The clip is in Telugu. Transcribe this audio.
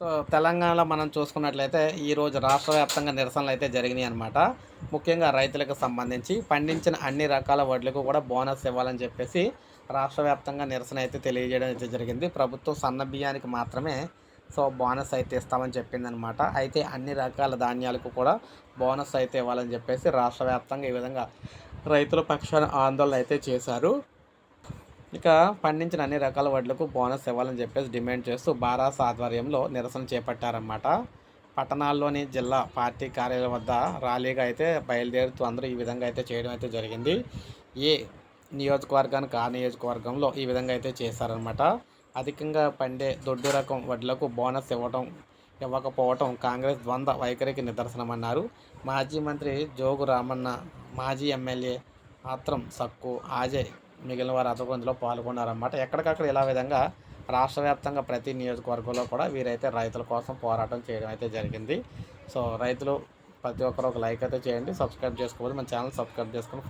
సో తెలంగాణలో మనం చూసుకున్నట్లయితే ఈరోజు రాష్ట్ర వ్యాప్తంగా నిరసనలు అయితే జరిగినాయి అనమాట ముఖ్యంగా రైతులకు సంబంధించి పండించిన అన్ని రకాల వడ్లకు కూడా బోనస్ ఇవ్వాలని చెప్పేసి రాష్ట్ర వ్యాప్తంగా నిరసన అయితే తెలియజేయడం అయితే జరిగింది. ప్రభుత్వం సన్న బియ్యానికి మాత్రమే సో బోనస్ అయితే ఇస్తామని చెప్పిందనమాట అయితే అన్ని రకాల ధాన్యాలకు కూడా బోనస్ అయితే ఇవ్వాలని చెప్పేసి రాష్ట్ర వ్యాప్తంగా ఈ విధంగా రైతుల పక్షాన ఆందోళన అయితే చేశారు. ఇక పండించిన అన్ని రకాల వడ్లకు బోనస్ ఇవ్వాలని చెప్పేసి డిమాండ్ చేస్తూ బారాస్ ఆధ్వర్యంలో నిరసన చేపట్టారన్నమాట. పట్టణాల్లోని జిల్లా పార్టీ కార్యాలయం వద్ద ర్యాలీగా అయితే బయలుదేరుతూ అందరూ ఈ విధంగా అయితే చేయడం అయితే జరిగింది. ఏ నియోజకవర్గానికి ఆ నియోజకవర్గంలో ఈ విధంగా అయితే చేశారనమాట అధికంగా పండే దొడ్డు రకం వడ్లకు బోనస్ ఇవ్వడం ఇవ్వకపోవటం కాంగ్రెస్ ద్వంద్వ వైఖరికి నిదర్శనమన్నారు. మాజీ మంత్రి జోగు రామన్న మాజీ ఎమ్మెల్యే ఆత్రం సక్కు ఆజయ్ మిగిలిన వారు అతకొందులో పాల్గొన్నారన్నమాట. ఎక్కడికక్కడ ఇలా విధంగా రాష్ట్ర వ్యాప్తంగా ప్రతి నియోజకవర్గంలో కూడా వీరైతే రైతుల కోసం పోరాటం చేయడం అయితే జరిగింది. సో రైతులు ప్రతి ఒక్కరు ఒక లైక్ అయితే చేయండి సబ్స్క్రైబ్ చేసుకోవాలి మన ఛానల్ సబ్స్క్రైబ్ చేసుకొని